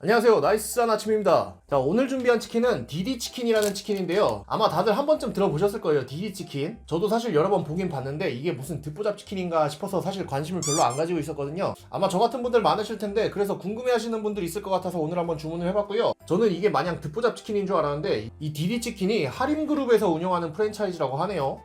안녕하세요. 나이스한 아침입니다. 자 오늘 준비한 치킨은 디디치킨이라는 치킨인데요. 아마 다들 한 번쯤 들어보셨을 거예요 디디치킨. 저도 사실 여러 번 보긴 봤는데 이게 무슨 듣보잡 치킨인가 싶어서 사실 관심을 별로 안 가지고 있었거든요. 아마 저 같은 분들 많으실 텐데 그래서 궁금해 하시는 분들 있을 것 같아서 오늘 한번 주문을 해봤고요. 저는 이게 마냥 듣보잡 치킨인 줄 알았는데 이 디디치킨이 하림그룹에서 운영하는 프랜차이즈라고 하네요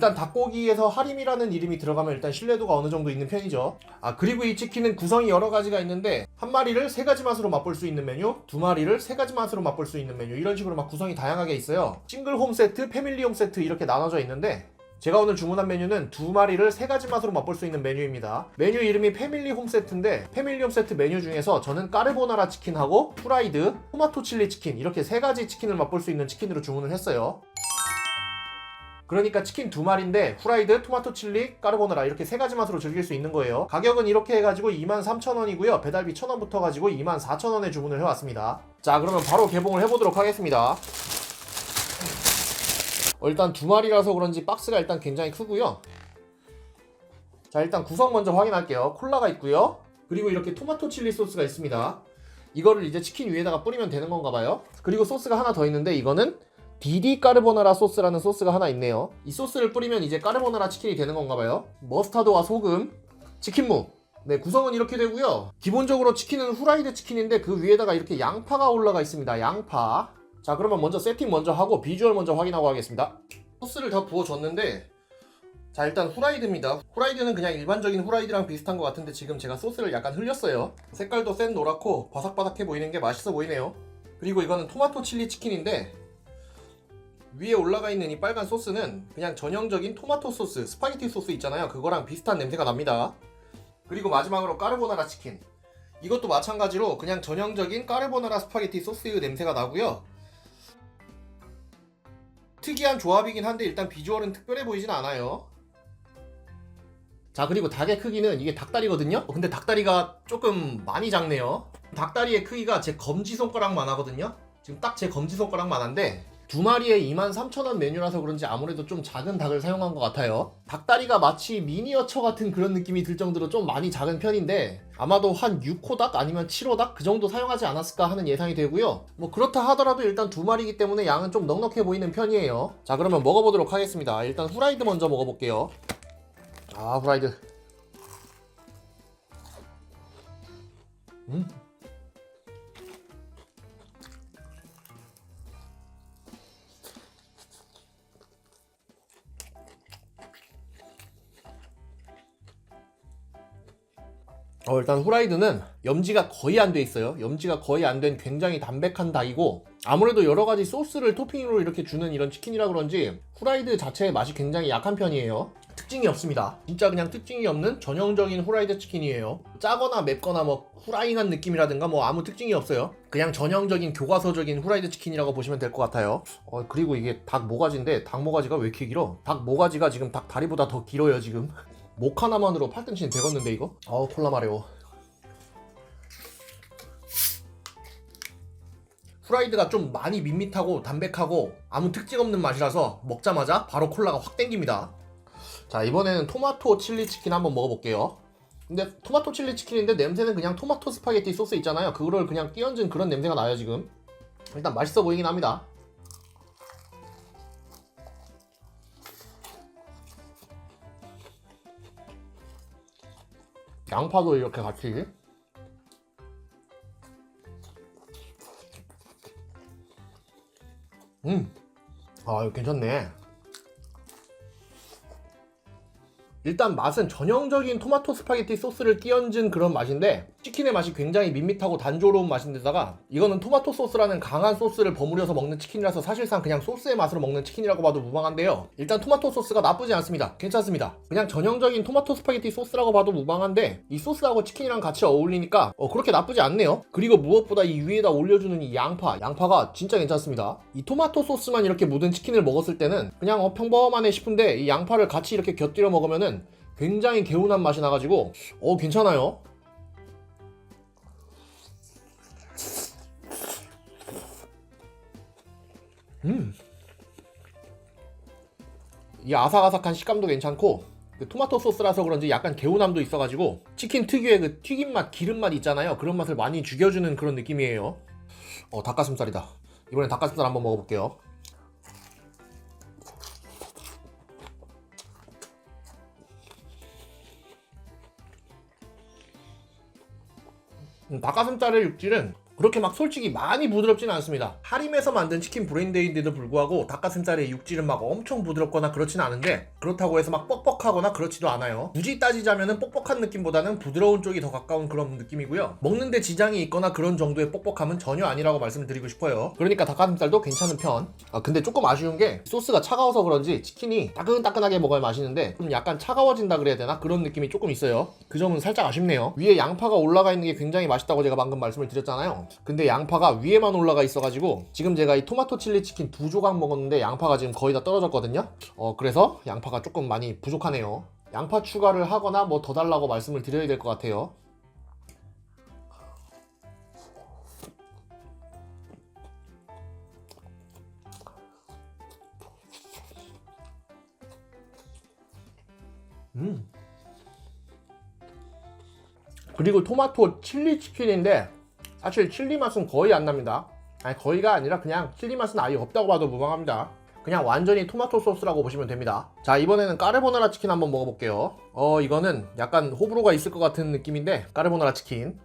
일단 닭고기에서 하림이라는 이름이 들어가면 일단 신뢰도가 어느 정도 있는 편이죠. 아 그리고 이 치킨은 구성이 여러 가지가 있는데 한 마리를 세 가지 맛으로 맛볼 수 있는 메뉴, 두 마리를 세 가지 맛으로 맛볼 수 있는 메뉴 이런 식으로 막 구성이 다양하게 있어요. 싱글 홈 세트, 패밀리 홈 세트 이렇게 나눠져 있는데 제가 오늘 주문한 메뉴는 두 마리를 세 가지 맛으로 맛볼 수 있는 메뉴입니다. 메뉴 이름이 패밀리 홈 세트인데 패밀리 홈 세트 메뉴 중에서 저는 까르보나라 치킨하고 프라이드, 토마토 칠리 치킨 이렇게 세 가지 치킨을 맛볼 수 있는 치킨으로 주문을 했어요. 그러니까 치킨 두 마리인데 후라이드, 토마토 칠리, 까르보나라 이렇게 세 가지 맛으로 즐길 수 있는 거예요. 가격은 이렇게 해가지고 23,000원이고요. 배달비 1,000원 붙어가지고 24,000원에 주문을 해왔습니다. 자 그러면 바로 개봉을 해보도록 하겠습니다. 어, 일단 두 마리라서 그런지 박스가 일단 굉장히 크고요. 자 일단 구성 먼저 확인할게요. 콜라가 있고요. 그리고 이렇게 토마토 칠리 소스가 있습니다. 이거를 이제 치킨 위에다가 뿌리면 되는 건가 봐요. 그리고 소스가 하나 더 있는데 이거는 디디 까르보나라 소스라는 소스가 하나 있네요. 이 소스를 뿌리면 이제 까르보나라 치킨이 되는 건가 봐요. 머스타드와 소금, 치킨무. 네, 구성은 이렇게 되고요. 기본적으로 치킨은 후라이드 치킨인데 그 위에다가 이렇게 양파가 올라가 있습니다. 양파. 자, 그러면 먼저 세팅 먼저 하고 비주얼 먼저 확인하고 하겠습니다. 소스를 다 부어줬는데 자, 일단 후라이드입니다. 후라이드는 그냥 일반적인 후라이드랑 비슷한 것 같은데 지금 제가 소스를 약간 흘렸어요. 색깔도 센 노랗고 바삭바삭해 보이는 게 맛있어 보이네요. 그리고 이거는 토마토 칠리 치킨인데 위에 올라가 있는 이 빨간 소스는 그냥 전형적인 토마토 소스, 스파게티 소스 있잖아요. 그거랑 비슷한 냄새가 납니다. 그리고 마지막으로 까르보나라 치킨. 이것도 마찬가지로 그냥 전형적인 까르보나라 스파게티 소스의 냄새가 나고요. 특이한 조합이긴 한데 일단 비주얼은 특별해 보이진 않아요. 자 그리고 닭의 크기는 이게 닭다리거든요. 근데 닭다리가 조금 많이 작네요. 닭다리의 크기가 제 검지 손가락만 하거든요. 지금 딱 제 검지 손가락만 한데 두 마리에 23,000원 메뉴라서 그런지 아무래도 좀 작은 닭을 사용한 것 같아요. 닭다리가 마치 미니어처 같은 그런 느낌이 들 정도로 좀 많이 작은 편인데 아마도 한 6호 닭 아니면 7호 닭그 정도 사용하지 않았을까 하는 예상이 되고요. 뭐 그렇다 하더라도 일단 두 마리이기 때문에 양은 좀 넉넉해 보이는 편이에요. 자 그러면 먹어보도록 하겠습니다. 일단 후라이드 먼저 먹어볼게요. 아 후라이드. 음. 어, 일단 후라이드는 염지가 거의 안 돼 있어요. 염지가 거의 안 된 굉장히 담백한 닭이고 아무래도 여러 가지 소스를 토핑으로 이렇게 주는 이런 치킨이라 그런지 후라이드 자체의 맛이 굉장히 약한 편이에요. 특징이 없습니다. 진짜 그냥 특징이 없는 전형적인 후라이드 치킨이에요. 짜거나 맵거나 뭐 후라잉한 느낌이라든가 뭐 아무 특징이 없어요. 그냥 전형적인 교과서적인 후라이드 치킨이라고 보시면 될 것 같아요. 어, 그리고 이게 닭 모가지인데 닭 모가지가 왜 이렇게 길어? 닭 모가지가 지금 닭 다리보다 더 길어요 지금. 목 하나만으로 팔등신 되겠는데 이거? 어우 콜라 마려워. 후라이드가 좀 많이 밋밋하고 담백하고 아무 특징 없는 맛이라서 먹자마자 바로 콜라가 확 땡깁니다. 자 이번에는 토마토 칠리 치킨 한번 먹어볼게요. 근데 토마토 칠리 치킨인데 냄새는 그냥 토마토 스파게티 소스 있잖아요. 그거를 그냥 끼얹은 그런 냄새가 나요 지금. 일단 맛있어 보이긴 합니다. 양파도 이렇게 같이 음, 아 이거 괜찮네. 일단 맛은 전형적인 토마토 스파게티 소스를 끼얹은 그런 맛인데 치킨의 맛이 굉장히 밋밋하고 단조로운 맛인데다가 이거는 토마토 소스라는 강한 소스를 버무려서 먹는 치킨이라서 사실상 그냥 소스의 맛으로 먹는 치킨이라고 봐도 무방한데요. 일단 토마토 소스가 나쁘지 않습니다. 괜찮습니다. 그냥 전형적인 토마토 스파게티 소스라고 봐도 무방한데 이 소스하고 치킨이랑 같이 어울리니까 어, 그렇게 나쁘지 않네요. 그리고 무엇보다 이 위에다 올려주는 이 양파 양파가 진짜 괜찮습니다. 이 토마토 소스만 이렇게 묻은 치킨을 먹었을 때는 그냥 어, 평범하네 싶은데 이 양파를 같이 이렇게 곁들여 먹으면은 굉장히 개운한 맛이 나가지고 어 괜찮아요. 음. 이 아삭아삭한 식감도 괜찮고 그 토마토 소스라서 그런지 약간 개운함도 있어가지고 치킨 특유의 그 튀김 맛, 기름 맛 있잖아요. 그런 맛을 많이 죽여주는 그런 느낌이에요. 어 닭가슴살이다. 이번엔 닭가슴살 한번 먹어볼게요. 음, 닭가슴살의 육질은 그렇게 막 솔직히 많이 부드럽지는 않습니다. 하림에서 만든 치킨 브랜드인데도 불구하고 닭가슴살의 육질은 막 엄청 부드럽거나 그렇진 않은데 그렇다고 해서 막 뻑뻑하거나 그렇지도 않아요. 굳이 따지자면은 뻑뻑한 느낌보다는 부드러운 쪽이 더 가까운 그런 느낌이고요. 먹는데 지장이 있거나 그런 정도의 뻑뻑함은 전혀 아니라고 말씀을 드리고 싶어요. 그러니까 닭가슴살도 괜찮은 편. 아 근데 조금 아쉬운 게 소스가 차가워서 그런지 치킨이 따끈따끈하게 먹어야 맛있는데 좀 약간 차가워진다 그래야 되나 그런 느낌이 조금 있어요. 그 점은 살짝 아쉽네요. 위에 양파가 올라가 있는 게 굉장히 맛있다고 제가 방금 말씀을 드렸잖아요. 근데 양파가 위에만 올라가 있어가지고 지금 제가 이 토마토 칠리 치킨 두 조각 먹었는데 양파가 지금 거의 다 떨어졌거든요. 어 그래서 양파가 조금 많이 부족하네요. 양파 추가를 하거나 뭐 더 달라고 말씀을 드려야 될 것 같아요. 음. 그리고 토마토 칠리 치킨인데 사실 칠리 맛은 거의 안 납니다. 아니 거의가 아니라 그냥 칠리 맛은 아예 없다고 봐도 무방합니다. 그냥 완전히 토마토 소스라고 보시면 됩니다. 자 이번에는 까르보나라 치킨 한번 먹어볼게요. 어 이거는 약간 호불호가 있을 것 같은 느낌인데 까르보나라 치킨.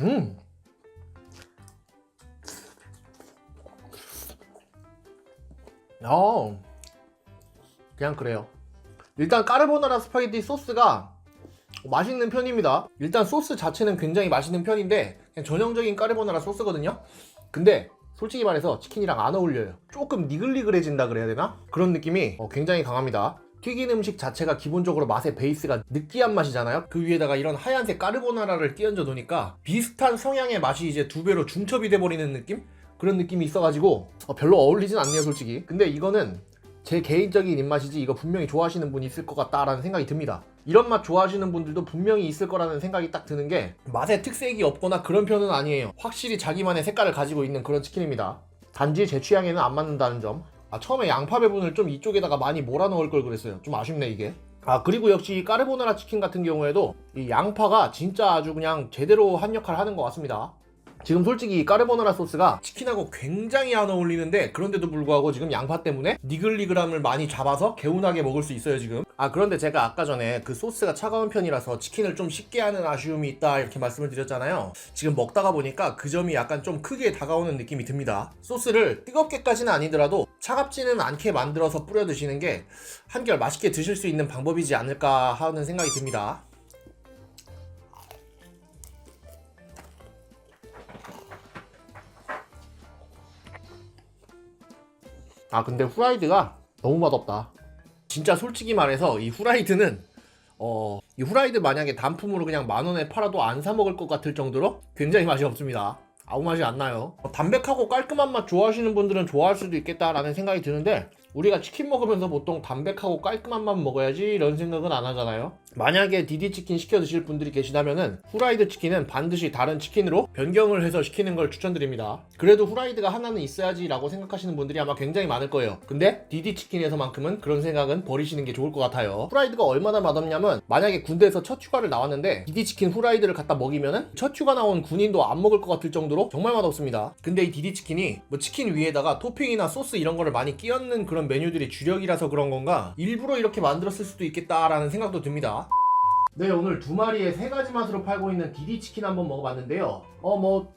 음. 어. 그냥 그래요. 일단 까르보나라 스파게티 소스가 맛있는 편입니다. 일단 소스 자체는 굉장히 맛있는 편인데 그냥 전형적인 까르보나라 소스거든요. 근데 솔직히 말해서 치킨이랑 안 어울려요. 조금 니글니글해진다 그래야 되나? 그런 느낌이 어, 굉장히 강합니다. 튀긴 음식 자체가 기본적으로 맛의 베이스가 느끼한 맛이잖아요. 그 위에다가 이런 하얀색 까르보나라를 끼얹어 놓으니까 비슷한 성향의 맛이 이제 두 배로 중첩이 돼버리는 느낌? 그런 느낌이 있어가지고 어, 별로 어울리진 않네요, 솔직히. 근데 이거는 제 개인적인 입맛이지 이거 분명히 좋아하시는 분이 있을 것 같다라는 생각이 듭니다. 이런 맛 좋아하시는 분들도 분명히 있을 거라는 생각이 딱 드는 게 맛에 특색이 없거나 그런 편은 아니에요. 확실히 자기만의 색깔을 가지고 있는 그런 치킨입니다. 단지 제 취향에는 안 맞는다는 점. 아 처음에 양파 배분을 좀 이쪽에다가 많이 몰아 넣을 걸 그랬어요. 좀 아쉽네 이게. 아 그리고 역시 이 까르보나라 치킨 같은 경우에도 이 양파가 진짜 아주 그냥 제대로 한 역할 하는 것 같습니다. 지금 솔직히 이 까르보나라 소스가 치킨하고 굉장히 안 어울리는데 그런데도 불구하고 지금 양파 때문에 니글니글함을 많이 잡아서 개운하게 먹을 수 있어요 지금. 아 그런데 제가 아까 전에 그 소스가 차가운 편이라서 치킨을 좀 식게 하는 아쉬움이 있다 이렇게 말씀을 드렸잖아요. 지금 먹다가 보니까 그 점이 약간 좀 크게 다가오는 느낌이 듭니다. 소스를 뜨겁게까지는 아니더라도 차갑지는 않게 만들어서 뿌려 드시는 게 한결 맛있게 드실 수 있는 방법이지 않을까 하는 생각이 듭니다 아 근데 후라이드가 너무 맛없다. 진짜 솔직히 말해서 이 후라이드는 어, 이 후라이드 만약에 단품으로 그냥 만 원에 팔아도 안 사 먹을 것 같을 정도로 굉장히 맛이 없습니다. 아무 맛이 안 나요. 어, 담백하고 깔끔한 맛 좋아하시는 분들은 좋아할 수도 있겠다라는 생각이 드는데 우리가 치킨 먹으면서 보통 담백하고 깔끔한 맛 먹어야지 이런 생각은 안 하잖아요. 만약에 디디 치킨 시켜 드실 분들이 계시다면은 후라이드 치킨은 반드시 다른 치킨으로 변경을 해서 시키는 걸 추천드립니다. 그래도 후라이드가 하나는 있어야지라고 생각하시는 분들이 아마 굉장히 많을 거예요. 근데 디디 치킨에서만큼은 그런 생각은 버리시는 게 좋을 것 같아요. 후라이드가 얼마나 맛없냐면 만약에 군대에서 첫 휴가를 나왔는데 디디 치킨 후라이드를 갖다 먹이면은 첫 휴가 나온 군인도 안 먹을 것 같을 정도로 정말 맛없습니다. 근데 이 디디 치킨이 뭐 치킨 위에다가 토핑이나 소스 이런 거를 많이 끼얹는 그런 메뉴들이 주력이라서 그런 건가 일부러 이렇게 만들었을 수도 있겠다라는 생각도 듭니다. 네 오늘 두 마리에 세 가지 맛으로 팔고 있는 디디 치킨 한번 먹어봤는데요. 어 뭐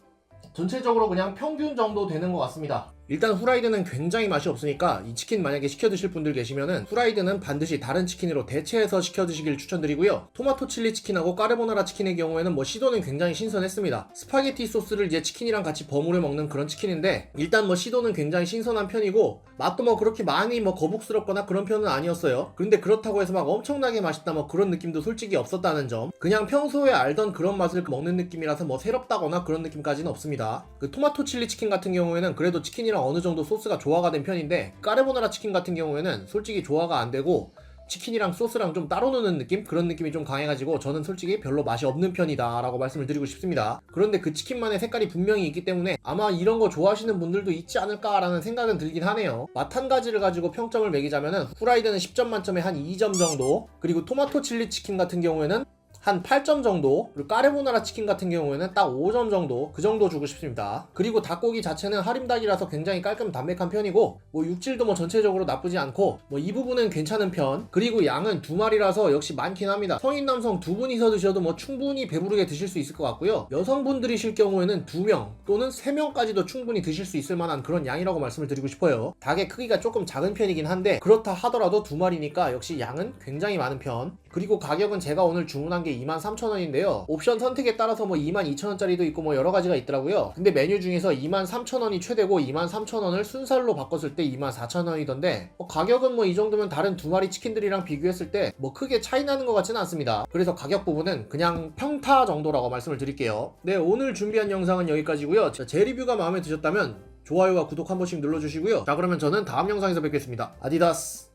전체적으로 그냥 평균 정도 되는 것 같습니다. 일단 후라이드는 굉장히 맛이 없으니까 이 치킨 만약에 시켜 드실 분들 계시면은 후라이드는 반드시 다른 치킨으로 대체해서 시켜 드시길 추천드리고요. 토마토 칠리 치킨하고 까르보나라 치킨의 경우에는 뭐 시도는 굉장히 신선했습니다. 스파게티 소스를 이제 치킨이랑 같이 버무려 먹는 그런 치킨인데 일단 뭐 시도는 굉장히 신선한 편이고 맛도 뭐 그렇게 많이 뭐 거북스럽거나 그런 편은 아니었어요. 그런데 그렇다고 해서 막 엄청나게 맛있다 뭐 그런 느낌도 솔직히 없었다는 점. 그냥 평소에 알던 그런 맛을 먹는 느낌이라서 뭐 새롭다거나 그런 느낌까지는 없습니다. 그 토마토 칠리 치킨 같은 경우에는 그래도 치킨이랑 어느 정도 소스가 조화가 된 편인데 까르보나라 치킨 같은 경우에는 솔직히 조화가 안 되고 치킨이랑 소스랑 좀 따로 노는 느낌? 그런 느낌이 좀 강해가지고 저는 솔직히 별로 맛이 없는 편이다 라고 말씀을 드리고 싶습니다. 그런데 그 치킨만의 색깔이 분명히 있기 때문에 아마 이런 거 좋아하시는 분들도 있지 않을까라는 생각은 들긴 하네요. 맛 한 가지를 가지고 평점을 매기자면은 후라이드는 10점 만점에 한 2점 정도 그리고 토마토 칠리 치킨 같은 경우에는 한 8점 정도 그리고 까르보나라 치킨 같은 경우에는 딱 5점 정도 그 정도 주고 싶습니다. 그리고 닭고기 자체는 하림닭이라서 굉장히 깔끔 담백한 편이고 뭐 육질도 뭐 전체적으로 나쁘지 않고 뭐 이 부분은 괜찮은 편. 그리고 양은 두 마리라서 역시 많긴 합니다. 성인 남성 두 분이서 드셔도 뭐 충분히 배부르게 드실 수 있을 것 같고요. 여성분들이실 경우에는 두 명 또는 세 명까지도 충분히 드실 수 있을 만한 그런 양이라고 말씀을 드리고 싶어요. 닭의 크기가 조금 작은 편이긴 한데 그렇다 하더라도 두 마리니까 역시 양은 굉장히 많은 편 그리고 가격은 제가 오늘 주문한 게 23,000원인데요. 옵션 선택에 따라서 뭐 22,000원짜리도 있고 뭐 여러 가지가 있더라고요. 근데 메뉴 중에서 23,000원이 최대고 23,000원을 순살로 바꿨을 때 24,000원이던데 뭐 가격은 뭐 이 정도면 다른 두 마리 치킨들이랑 비교했을 때 뭐 크게 차이 나는 것 같지는 않습니다. 그래서 가격 부분은 그냥 평타 정도라고 말씀을 드릴게요. 네, 오늘 준비한 영상은 여기까지고요. 자, 제 리뷰가 마음에 드셨다면 좋아요와 구독 한 번씩 눌러주시고요. 자, 그러면 저는 다음 영상에서 뵙겠습니다. 아디다스.